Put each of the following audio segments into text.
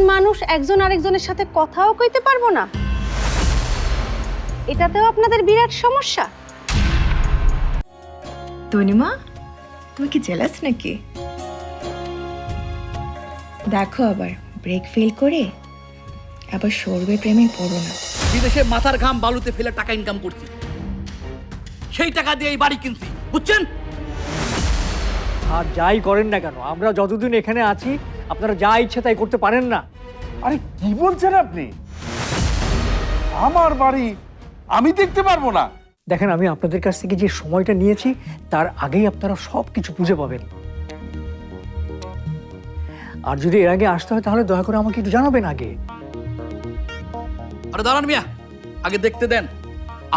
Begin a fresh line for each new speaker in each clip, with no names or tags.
দুইজন মানুষ একজন আরেকজনের সাথে কথাও কইতে পারব না। এটাতেও আপনাদের বিরাট সমস্যা।
তনিমা তুমি কি জেলাস নাকি? দেখো আবার ব্রেক ফেল করে আবার সরবে প্রেমে পড়ো না।
বিদেশে মাথার ঘাম বালুতে ফেলে টাকা ইনকাম করছি। সেই টাকা দিয়ে এই বাড়ি কিনছি বুঝছেন?
আর যাই করেন না কেন আমরা যতদিন এখানে আছি আপনারা যা ইচ্ছে তাই করতে পারেন না।
আরে কি বলছেন আপনি? আমার বাড়ি আমি দেখতে পারব না।
দেখেন আমি আপনাদের কাছ থেকে যে সময়টা নিয়েছি তার আগেই আপনারা সব কিছু বুঝে পাবেন। আর যদি এর আগে আসতে হয় তাহলে দয়া করে আমাকে একটু জানাবেন আগে।
আরে দাঁড়ান মিয়া আগে দেখতে দেন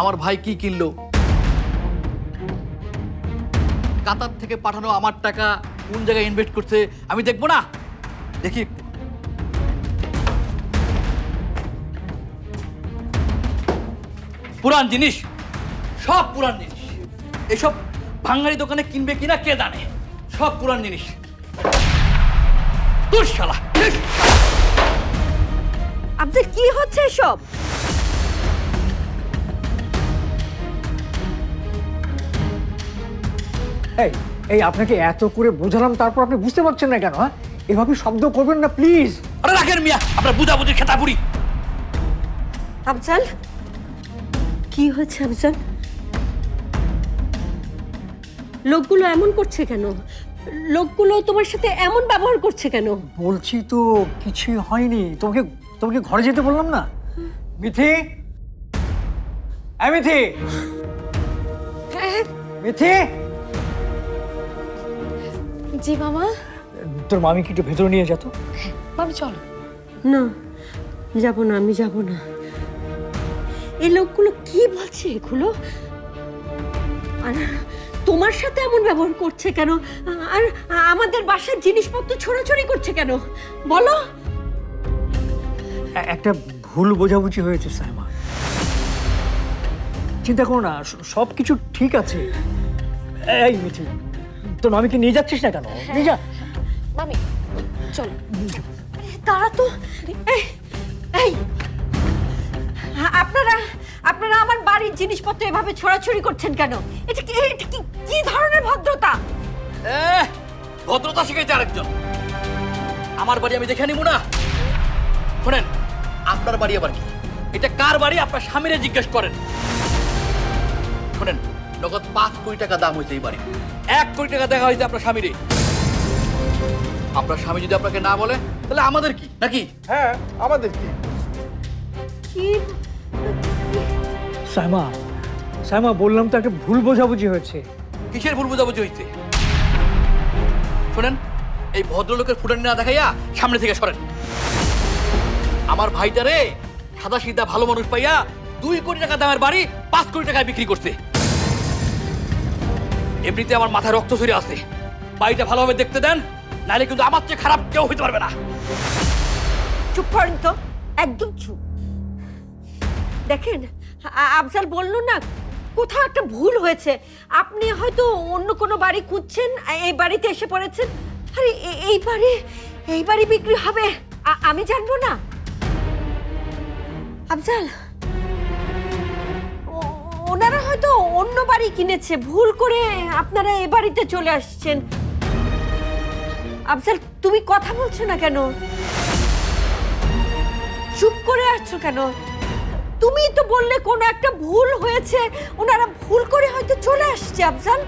আমার ভাই কি কিনলো। কাতার থেকে পাঠানো আমার টাকা কোন জায়গায় ইনভেস্ট করছে আমি দেখব না। দেখি। পুরান জিনিস সব পুরান জিনিস। এসব ভাঙ্গারি দোকানে কিনবে কিনা কে জানে? সব পুরান জিনিস। তোর শালা।
কি হচ্ছে এসব?
এই এই আপনাকে এত করে বোঝালাম তারপর আপনি বুঝতে পারছেন না কেন হ্যাঁ? এভাবে শব্দ করবেন না প্লিজ
আরে রাখেন মিয়া আপনার বুঝাবুঝি খেতাপুরি
আফজাল কি হয়েছে আফজাল? লোকগুলো এমন করছে কেন? লোকগুলো তোমার সাথে এমন ব্যবহার করছে কেন?
বলছি তো কিছুই হয়নি। তোমাকে তোমাকে ঘরে যেতে বললাম না? মিথি? এই মিথি? মিথি?
জি মামা?
তোর মামিকে একটু ভেতরে নিয়ে যেত?
মামি চলো। না যাব না আমি যাব না। এই লোকগুলো কি বলছে এগুলো? আর তোমার সাথে এমন ব্যবহার করছে কেন? আর আমাদের বাসার জিনিসপত্র ছড়াছড়ি করছে কেন? বলো।
একটা ভুল বোঝাবুঝি হয়েছে সাইমা। চিন্তা করো না সব কিছু ঠিক আছে। এই মিথি তোর মামিকে নিয়ে যাচ্ছিস না কেন? নিয়ে যা।
মামি, চল। তারা তো এই আপনারা আপনারা আমার বাড়ির জিনিসপত্র এভাবে ছড়াছড়ি করছেন কেন? এটা কি এটা কি কি ধরনের ভদ্রতা?
ভদ্রতা শিখাইছে আরেকজন। আমার বাড়ি আমি দেখে নিব না। শোনেন, আপনার বাড়ি আবার কি? এটা কার বাড়ি? আপনার স্বামীরে জিজ্ঞেস করেন। শোনেন, নগদ পাঁচ কোটি টাকা দাম হয়েছে এই বাড়ি এক কোটি টাকা দেখা হয়েছে আপনার স্বামীরে। আপনার স্বামী যদি আপনাকে না বলে তাহলে আমাদের কি? নাকি?
হ্যাঁ আমাদের কি?
কি?
সাইমা সাইমা বললাম তো একটা ভুল বোঝাবুঝি হয়েছে।
কিসের ভুল বোঝাবুঝি হয়েছে? শোনেন এই ভদ্রলোকের ফুটানি না দেখাইয়া সামনে থেকে সরেন। আমার ভাইটারে সাদা সিধা ভালো মানুষ পাইয়া দুই কোটি টাকা দামের বাড়ি পাঁচ কোটি টাকায় বিক্রি করছে। এমনিতে আমার মাথায় রক্ত ছড়িয়ে আছে। বাড়িটা ভালোভাবে দেখতে দেন নাহলে কিন্তু আমার চেয়ে খারাপ কেউ হইতে পারবে না।
চুপ করেন তো, একদম চুপ। দেখেন আফজাল বলল না, কোথাও একটা ভুল হয়েছে। আপনি হয়তো অন্য কোনো বাড়ি খুঁজছেন, এই বাড়িতে এসে পড়েছেন। আরে এই বাড়ি এই বাড়ি বিক্রি হবে আমি জানব না। আফজাল, ও- ওনারা হয়তো অন্য বাড়ি কিনেছে, ভুল করে আপনারা এ বাড়িতে চলে আসছেন। আফজাল, তুমি কথা বলছো না কেন? চুপ করে আসছো কেন? তুমি তো বললে কোনো একটা ভুল হয়েছে, ওনারা ভুল করে হয়তো চলে আসছে, আফজাল।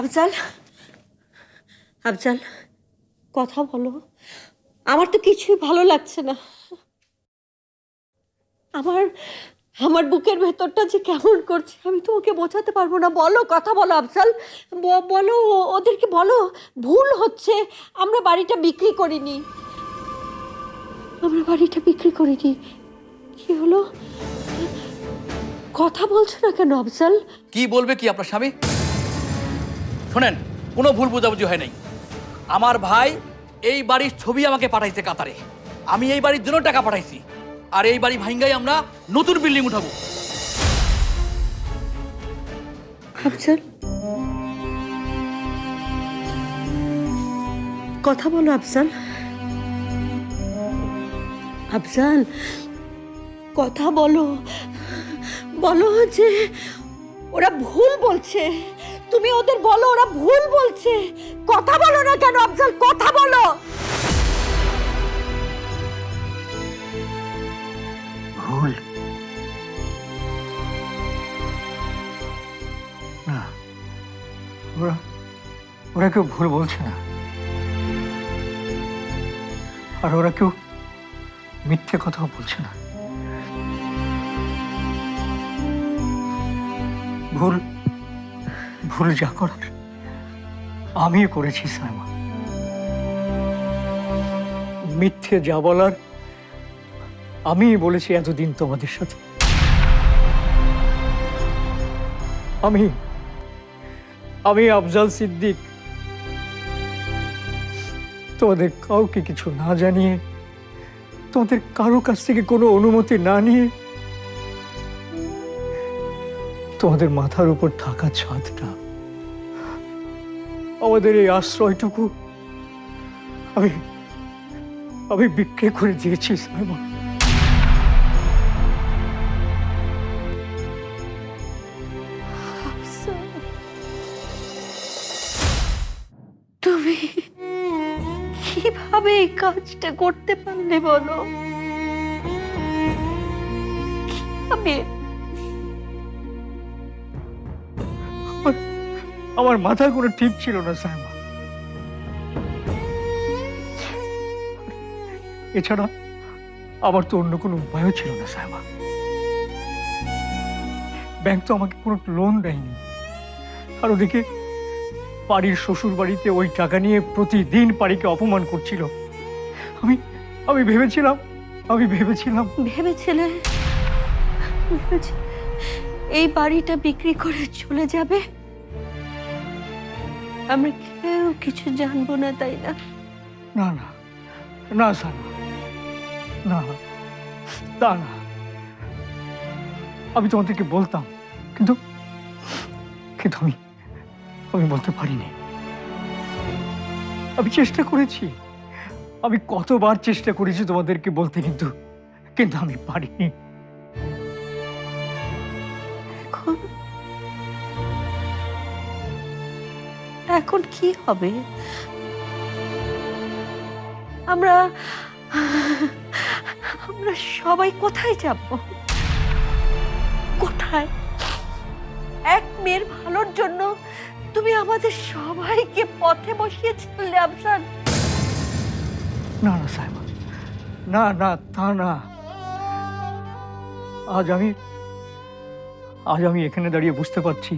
আফজাল আফজাল, কথা বলো। আমার তো কিছুই ভালো লাগছে না। আমার আমার বুকের ভেতরটা যে কেমন করছে, আমি তোমাকে বোঝাতে পারব না। বলো, কথা বলো আফজাল ব- বলো, ওদেরকে বলো, ভুল হচ্ছে। আমরা বাড়িটা বিক্রি করিনি। আমরা বাড়িটা বিক্রি করিনি। কি হলো? কথা বলছো না কেন আফজাল
কি বলবে কি আপনার স্বামী? শোনেন, কোনো ভুল বোঝাবুঝি হয় নাই। আমার ভাই এই বাড়ির ছবি আমাকে পাঠাইছে কাতারে। আমি এই বাড়ির জন্য টাকা পাঠাইছি। আর এই বাড়ি ভাঙ্গাই আমরা নতুন বিল্ডিং উঠাবো।
আফজাল। কথা বলো আফজাল। আফজাল, কথা বলো। বলো যে ওরা ভুল বলছে। তুমি ওদের বলো, ওরা ভুল বলছে। কথা বলো না কেন আফজাল, কথা বলো।
ওরা ওরা কেউ ভুল বলছে না। আর ওরা কেউ মিথ্যে কথাও বলছে না। ভুল ভুল যা করার আমি করেছি, সাইমা। মিথ্যে যা বলার আমি বলেছি এতদিন তোমাদের সাথে। আমি আমি আফজাল সিদ্দিক। তোমাদের কাউকে কিছু না জানিয়ে, তোমাদের কারও কাছ থেকে কোনো অনুমতি না নিয়ে, তোমাদের মাথার উপর থাকা ছাদটা, আমাদের এই আশ্রয়টুকু আমি আমি বিক্রি করে দিয়েছি সাইমা
কাজটা করতে পারলে বলো?
আমার- মাথায় কোনো ঠিক ছিল না, সাইমা। এছাড়া আমার তো অন্য কোনো উপায়ও ছিল না, সাইমা। ব্যাংক তো আমাকে কোনো লোন দেয়নি। আর ওদিকে বাড়ির শ্বশুর বাড়িতে ওই টাকা নিয়ে প্রতিদিন বাড়িকে অপমান করছিল। আমি আমি ভেবেছিলাম আমি ভেবেছিলাম।
ভেবেছিলে? ভেবেছিলে এই বাড়িটা বিক্রি করে চলে যাবে? আমরা কেউ কিছু জানব না তাই না?
না না না সাইমা না তা না। আমি তোমাদেরকে বলতাম কিন্তু কিন্তু আমি আমি বলতে পারিনি। আমি চেষ্টা করেছি। আমি কতবার চেষ্টা করেছি তোমাদেরকে বলতে, কিন্তু কিন্তু আমি পারিনি।
এখন? কি হবে? আমরা আমরা সবাই কোথায় যাব? কোথায়? এক মেয়ের ভালোর জন্য তুমি আমাদের সবাইকে পথে বসিয়েছিলে, আফসান।
না না সাইমা না না, তা না। আজ আমি আজ আমি এখানে দাঁড়িয়ে বুঝতে পারছি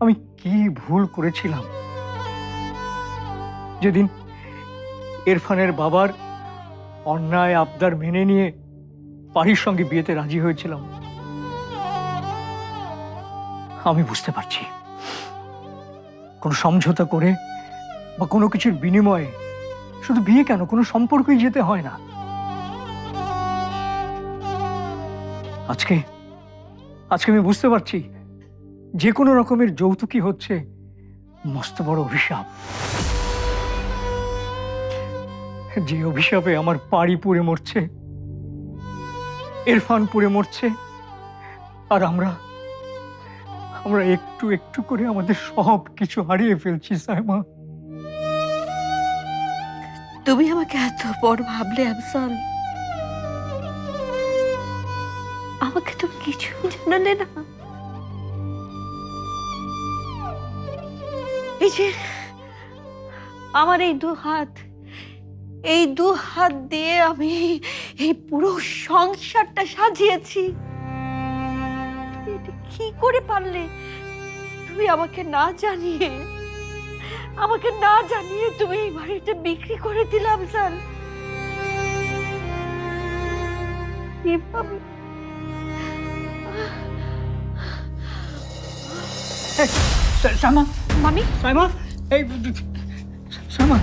আমি কি ভুল করেছিলাম। যেদিন ইরফানের বাবার অন্যায় আবদার মেনে নিয়ে পারির সঙ্গে বিয়েতে রাজি হয়েছিলাম, আমি বুঝতে পারছি। কোনো সমঝোতা করে বা কোনো কিছুর বিনিময়ে শুধু বিয়ে কেন? কোনো সম্পর্কই যেতে হয় না। আজকে আজকে আমি বুঝতে পারছি, যে কোনো রকমের যৌতুকই হচ্ছে মস্ত বড় অভিশাপ। যে অভিশাপে আমার পাড়ি পুড়ে মরছে ইরফান পুড়ে মরছে, আর আমরা আমরা একটু একটু করে আমাদের সব কিছু হারিয়ে ফেলছি, সাইমা।
তুমি আমাকে এত বড় ভাবলে, আফসান? আমাকে তো কিছু জানালে না? এই যে, আমার এই দু হাত, এই দু হাত দিয়ে আমি এই পুরো সংসারটা সাজিয়েছি। এটা কি করে পারলে? তুমি আমাকে না জানিয়ে আমাকে না জানিয়ে তুমি এই বাড়িটা বিক্রি করে দিলাম স্যার। কীভাবে
সাইমা
মামি?
সাইমা এই
মামি?
সাইমা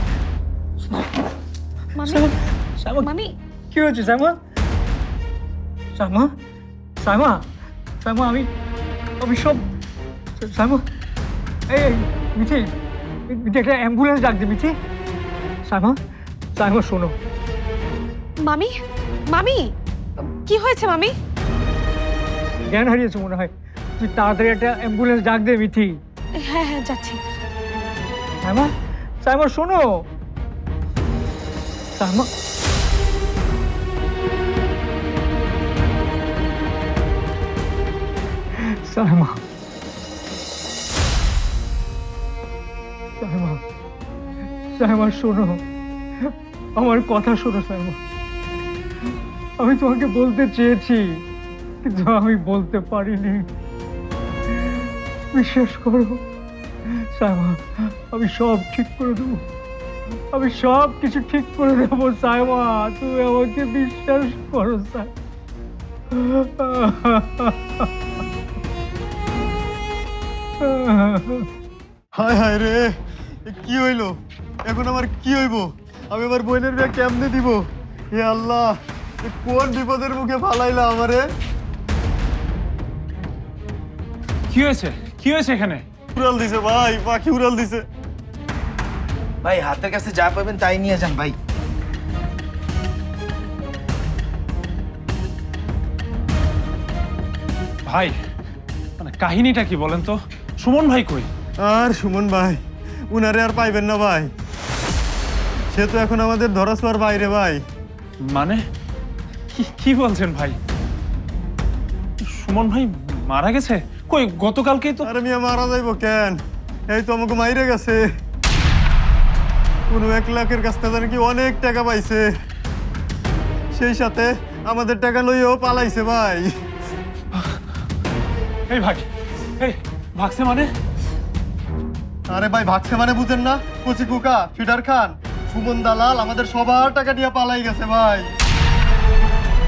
সাইমা
মামি?
কি হয়েছে সাইমা সাইমা সাইমা সাইমা আমি আমি সব সাইমা এই মিঠি। একটা অ্যাম্বুলেন্স ডাক দে মিঠি। সাইমা সাইমা শোনো।
মামি মামি কি হয়েছে মামি?
জ্ঞান হারিয়েছে মনে হয়। তুই তাড়াতাড়ি একটা অ্যাম্বুলেন্স ডাক দে মিঠি।
হ্যাঁ হ্যাঁ যাচ্ছি।
সাইমা সাইমা শোনো। সাইমা সাইমা সাইমা শোনো। আমার কথা শোনো সাইমা আমি তোমাকে বলতে চেয়েছি, কিন্তু আমি বলতে পারিনি। বিশ্বাস করো সাইমা আমি সব ঠিক করে দেবো। আমি সব কিছু ঠিক করে দেবো সাইমা তুমি আমাকে বিশ্বাস করো সাই
হায় হায় রে কি হইল? এখন আমার কি হইব? আমি আমার বোনের বিয়ে কেমনে দিব? হে আল্লাহ এ কোন বিপদের মুখে ফালাইলা আমারে?
কি হয়েছে? কি হয়েছে এখানে?
উড়াল দিছে ভাই পাখি উড়াল দিছে।
ভাই হাতের কাছে যা পাবেন তাই নিয়ে যান ভাই।
ভাই মানে কাহিনীটা কি বলেন তো? সুমন ভাই কই?
আর সুমন ভাই উনারে আর পাইবেন না ভাই। সে তো এখন আমাদের ধরাছোয়ার বাইরে ভাই।
মানে? কি কি বলছেন ভাই? সুমন ভাই মারা গেছে? কই গতকালকেই তো
আরে মিয়া মারা যাইব কেন? এই তো আমাকে মাইরে গেছে। কোনো এক লাখের কাছ থেকে জানি কি অনেক টাকা পাইছে। সেই সাথে আমাদের টাকা লইও পালাইছে ভাই।
এই ভাই এই ভাগছে মানে?
আরে ভাই ভাগছে মানে বুঝেন না? কুচি কুকা ফিডার খান। সুমন দালাল, আমাদের সবার টাকা নিয়ে পালাই গেছে ভাই।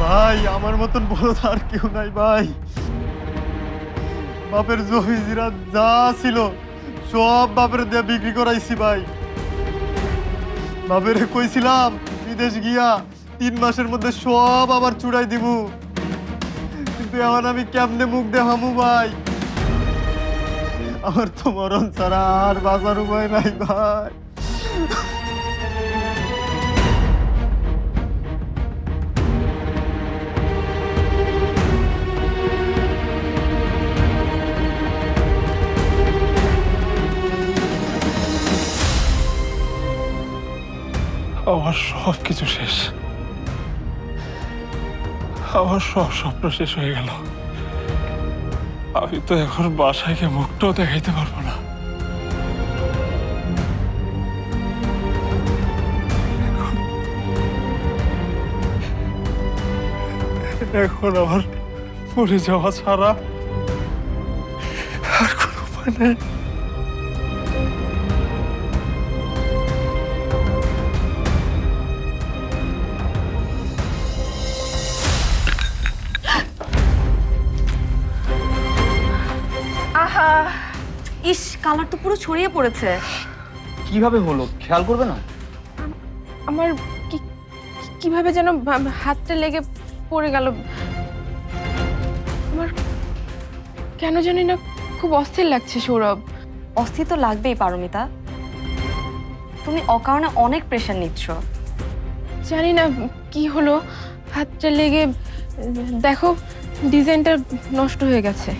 ভাই, আমার মতন বড় আর কেউ নাই ভাই। বাপের জমি জিরা যা ছিল, সব বাপের দিয়ে বিক্রি করাইছি ভাই। বাপের কইছিলাম, বিদেশ গিয়া তিন মাসের মধ্যে সব আবার চুড়াই দিব কিন্তু এখন আমি কেমনে মুখ দেখামু ভাই? আমার তো মরণ ছাড়া আর বাজার উপায় নাই ভাই।
আমার সব কিছু শেষ। আমার সব স্বপ্ন শেষ হয়ে গেল। আমি তো এখন বাসায় গিয়ে মুখটাও দেখাইতে পারব না। এখন- আমার মরে যাওয়া ছাড়া আর কোনো উপায় নেই।
কালার তো পুরো ছড়িয়ে পড়েছে।
কীভাবে হলো? খেয়াল করবে না?
আমার কি কীভাবে যেন হাতটা লেগে পড়ে গেল। আমার কেন জানি না খুব অস্থির লাগছে সৌরভ।
অস্থির তো লাগবেই পারমিতা। তুমি অকারণে অনেক প্রেশার নিচ্ছ।
জানি না কি হলো। হাতটা লেগে দেখো ডিজাইনটা নষ্ট হয়ে গেছে।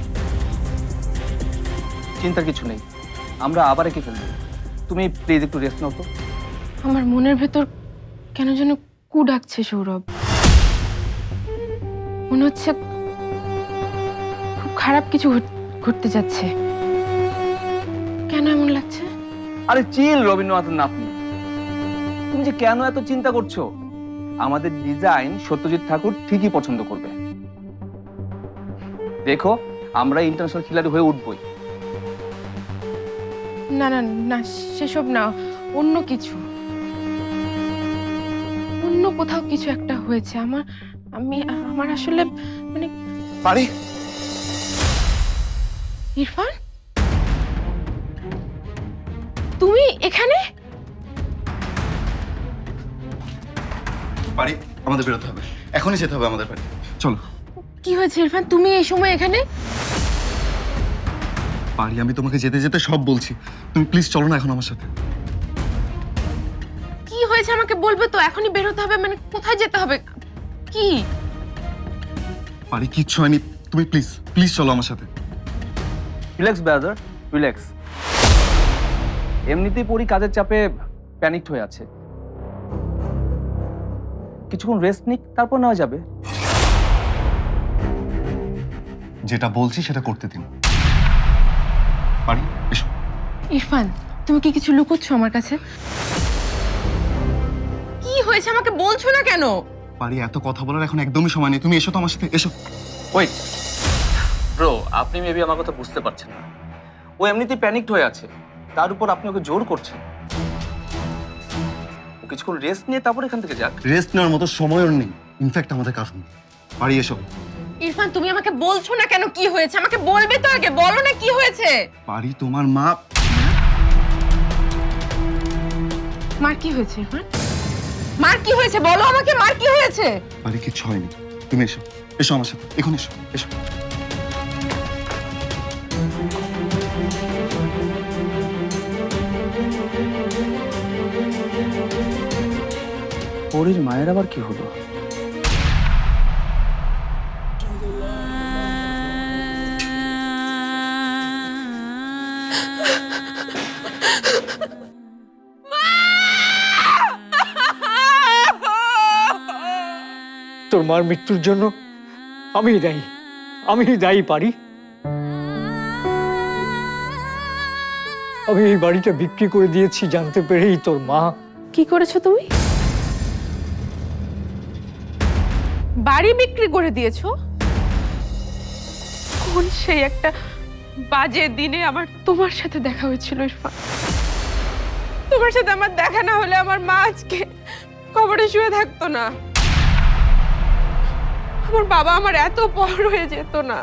চিন্তার কিছু নেই। আমরা আবার এঁকে ফেলব। তুমি প্লিজ একটু রেস্ট নাও তো।
আমার মনের ভেতর কেন যেন কু ডাকছে সৌরভ। মনে হচ্ছে খুব খারাপ কিছু ঘট- ঘটতে যাচ্ছে। কেন এমন লাগছে?
আরে চিল রবীন্দ্রনাথের নাতনি। তুমি যে কেন এত চিন্তা করছ? আমাদের ডিজাইন সত্যজিৎ ঠাকুর ঠিকই পছন্দ করবে। দেখো আমরা ইন্টারন্যাশনাল খিলাড়ি হয়ে উঠবই।
না না না সেসব না অন্য কিছু। অন্য কোথাও কিছু একটা হয়েছে। আমার আমি আমার আসলে মানে
পারি?
ইরফান? তুমি এখানে?
বাড়ি আমাদের বেরোতে হবে। এখনই যেতে হবে আমাদের বাড়ি। চলো।
কি হয়েছে ইরফান? তুমি এই সময় এখানে?
পারি আমি তোমাকে যেতে যেতে সব বলছি। তুমি প্লিজ চলো না এখন আমার সাথে।
কি হয়েছে আমাকে বলবে তো? এখনই বের হতে হবে মানে কোথায় যেতে হবে? কি?
পারি কিচ্ছু হয়নি। তুমি প্লিজ প্লিজ চলো আমার সাথে।
রিল্যাক্স ব্রাদার রিল্যাক্স এমনিতেই পরি কাজের চাপে প্যানিকড হয়ে আছে। কিছুক্ষণ রেস্ট নিক তারপর নেওয়া যাবে।
যেটা বলছি সেটা করতে দিন। পারি? এসো।
ইরফান তুমি কি কিছু লুকোচ্ছ আমার কাছে? কি হয়েছে আমাকে বলছো না কেন?
পারি এত কথা বলার এখন একদমই সময় নেই। তুমি এসো তো আমার সাথে এসো।
ওয়েট ব্রো আপনি মেবি আমার কথা বুঝতে পারছেন না। ও এমনিতেই প্যানিকড হয়ে আছে। তার উপর আপনি ওকে জোর করছেন। ও কিছুক্ষণ রেস্ট নিয়ে তারপর এখান থেকে যাক।
রেস্ট নেওয়ার মতো সময়ও নেই। ইনফ্যাক্ট আমাদের কারণ। পারি এসো।
ইরফান তুমি আমাকে বলছো না কেন কি হয়েছে? আমাকে বলবে তো আগে বলো না কি হয়েছে।
পারি তোমার মা
মার কি হয়েছে ইরফান? মার কি হয়েছে? বলো আমাকে মার কি হয়েছে?
পারি কিচ্ছু হয়নি। তুমি এসো এসো আমার সাথে এখন এসো এসো।
পরির মায়ের আবার কি হলো?
মার মৃত্যুর জন্য আমি দায়ী আমি দায়ী পারি। আমি এই বাড়িটা বিক্রি করে দিয়েছি জানতে পেরেই তোর মা।
কি করেছ তুমি? বাড়ি বিক্রি করে দিয়েছ? কোন সেই একটা বাজে দিনে আমার তোমার সাথে দেখা হয়েছিল, ইরফান। তোমার সাথে আমার দেখা না হলে আমার মা আজকে কবরে শুয়ে থাকতো না। আমার বাবা আমার এত পর হয়ে যেত না।